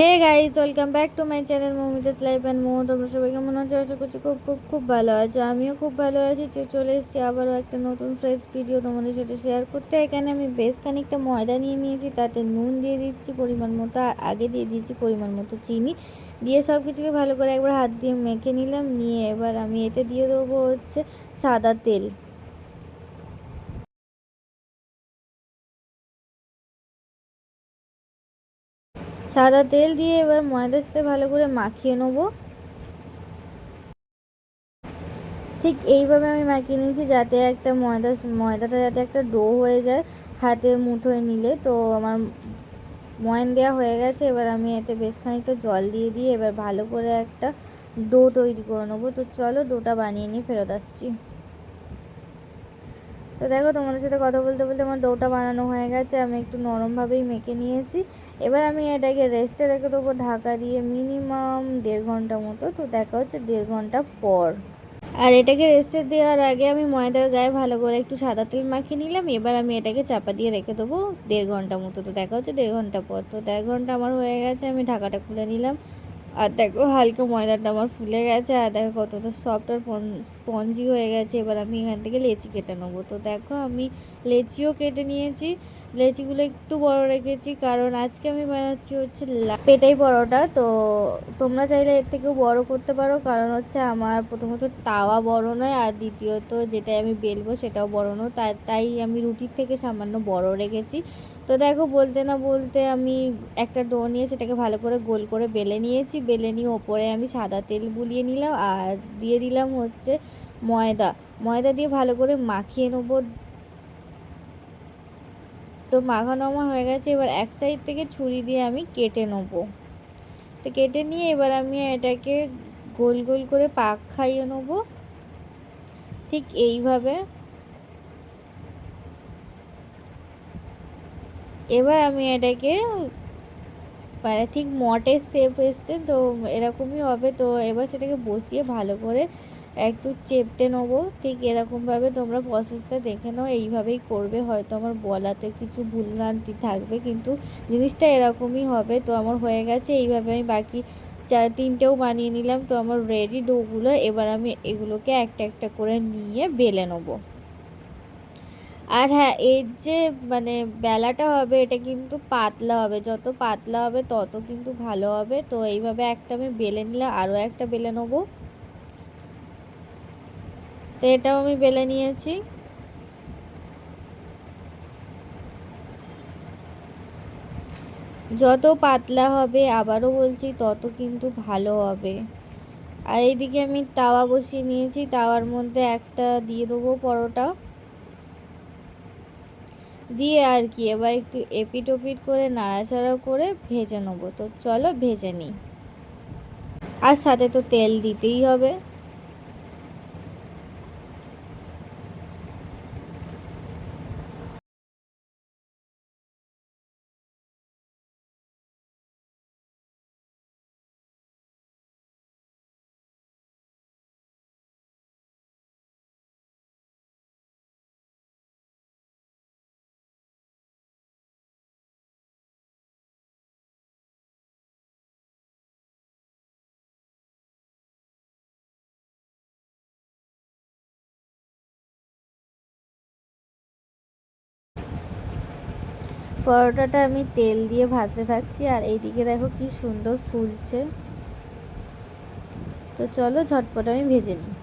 Hey guys welcome back to my channel Momita's life and more তোমরা সবাই কেমন আছো? আশা করছি খুব খুব খুব ভালো আছো। আমিও খুব ভালো আছি। চলে এসেছি আবারও একটা নতুন ফ্রেশ ভিডিও তোমাদের সাথে শেয়ার করতে। এখানে আমি বেশ খানিকটা ময়দা নিয়ে নিয়েছি, তাতে নুন দিয়ে দিচ্ছি পরিমাণ মতো, আর আগে দিয়ে দিয়েছি পরিমাণ মতো চিনি। দিয়ে সব কিছুকে ভালো করে একবার হাত দিয়ে মেখে নিলাম। নিয়ে এবার আমি এতে দিয়ে দেবো হচ্ছে সাদা তেল। সাদা তেল দিয়ে এবার ময়দার সাথে ভালো করে মাখিয়ে নেব। ঠিক এইভাবে আমি মাখিয়ে নিয়েছি যাতে একটা ময়দা, ময়দাটা যাতে একটা ডো হয়ে যায় হাতে মুঠোয় নিলে। তো আমার ময়ান দেওয়া হয়ে গেছে, এবার আমি এতে বেশ খানিকটা জল দিয়ে দিয়ে এবার ভালো করে একটা ডো তৈরি করে নেব। তো চলো ডোটা বানিয়ে নিয়ে ফেরত আসছি। তো দেখো, তোমাদের সাথে কথা বলতে বলতে আমার ডোটা বানানো হয়ে গেছে। আমি একটু নরমভাবেই মেখে নিয়েছি। এবার আমি এটাকে রেস্টে রেখে দেবো ঢাকা দিয়ে মিনিমাম দেড় ঘণ্টা মতো। তো দেখা হচ্ছে দেড় ঘণ্টা পর। আর এটাকে রেস্টে দেওয়ার আগে আমি ময়দার গায়ে ভালো করে একটু সাদা তেল মাখিয়ে নিলাম। এবার আমি এটাকে চাপা দিয়ে রেখে দেবো দেড় ঘণ্টা মতো। তো দেখা হচ্ছে দেড় ঘণ্টা পর। তো দেড় ঘণ্টা আমার হয়ে গেছে, আমি ঢাকাটা খুলে নিলাম। আর দেখো হালকা ময়দাটা আমার ফুলে গেছে, আর দেখো কতটা সফট আর স্পঞ্জি হয়ে গেছে। এবার আমি এখান থেকে লেচি কেটে নেব। তো দেখো আমি লেচিও কেটে নিয়েছি। লেচিগুলো একটু বড় রেখেছি, কারণ আজকে আমি বানাচ্ছি হচ্ছে পেটাই পরোটা। তো তোমরা চাইলে এর থেকেও বড় করতে পারো, কারণ হচ্ছে আমার প্রথমত তাওয়া বড় নয়, আর দ্বিতীয়ত যেটাই আমি বেলবো সেটাও বড় নয়। তাই আমি রুটির থেকে সামান্য বড় রেখেছি। তো দেখো বলতে না বলতে আমি একটা ডো নিয়ে সেটাকে ভালো করে গোল করে বেলে নিয়েছি। বেলে নিয়ে ওপরে আমি সাদা তেল বুলিয়ে নিলাম আর দিয়ে দিলাম হচ্ছে ময়দা। ময়দা দিয়ে ভালো করে মাখিয়ে নেব। তো মাখানো আমার হয়ে গেছে। এবার এক সাইড থেকে ছুরি দিয়ে আমি কেটে নেব। তো কেটে নিয়ে এবার আমি এটাকে গোল গোল করে পাক খাইয়ে নেব। ঠিক এইভাবে এবার আমি এটাকে মানে ঠিক মটের শেপ এসছে, তো এরকমই হবে। তো এবার সেটাকে বসিয়ে ভালো করে একটু চেপটে নেব। ঠিক এরকমভাবে তোমরা প্রসেসটা দেখে নাও, এইভাবেই করবে। হয়তো আমার বলাতে কিছু ভুলভ্রান্তি থাকবে, কিন্তু জিনিসটা এরকমই হবে। তো আমার হয়ে গেছে, এইভাবে আমি বাকি চার তিনটেও বানিয়ে নিলাম। তো আমার রেডি ডোগুলো এবার আমি এগুলোকে একটা একটা করে নিয়ে বেলে নেব। আর হ্যাঁ এর যে মানে বেলাটা হবে, এটা কিন্তু পাতলা হবে। যত পাতলা হবে, তত কিন্তু ভালো হবে। তো এইভাবে একটা আমি বেলে নিলাম আরও একটা বেলে নেব। তো এটাও আমি বেলে নিয়েছি। যত পাতলা হবে, আবারও বলছি, তত কিন্তু ভালো হবে। আর এইদিকে আমি তাওয়া বসিয়ে নিয়েছি। তাওয়ার মধ্যে একটা দিয়ে দেবো পরোটা। দিয়ে আর কি, এবার একটু এপিট ওপিট করে নাড়াচাড়া করে ভেজে নেব। তো চলো ভেজে নিই। আর সাথে তো তেল দিতেই হবে। পরোটাটা আমি তেল দিয়ে ভাজতে থাকছি, আর এইদিকে দেখো কি সুন্দর ফুলছে। তো চলো ঝটপট আমি ভেজে নিই।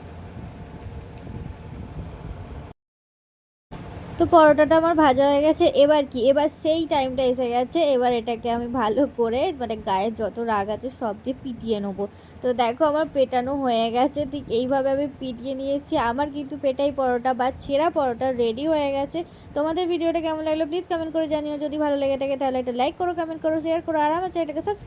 তো পরোটাটা আমার ভাজা হয়ে গেছে। এবার কি? এবার সেই টাইমটা এসে গেছে। এবার এটাকে আমি ভালো করে মানে গায়ে যত রাগ আছে সব দিয়ে পিটিয়ে নেব। তো দেখো আমার পেটানো হয়ে গেছে। ঠিক এইভাবে আমি পিটিয়ে নিয়েছি। আমার কিন্তু পেটাই পরোটা বা ছেঁড়া পরোটা রেডি হয়ে গেছে। তোমাদের ভিডিওটা কেমন লাগল? প্লিজ কমেন্ট করে জানিও। যদি ভালো লেগে থাকে তাহলে একটা লাইক করো কমেন্ট করো শেয়ার করো, আর আমার চ্যানেলটাকে সাবস্ক্রাইব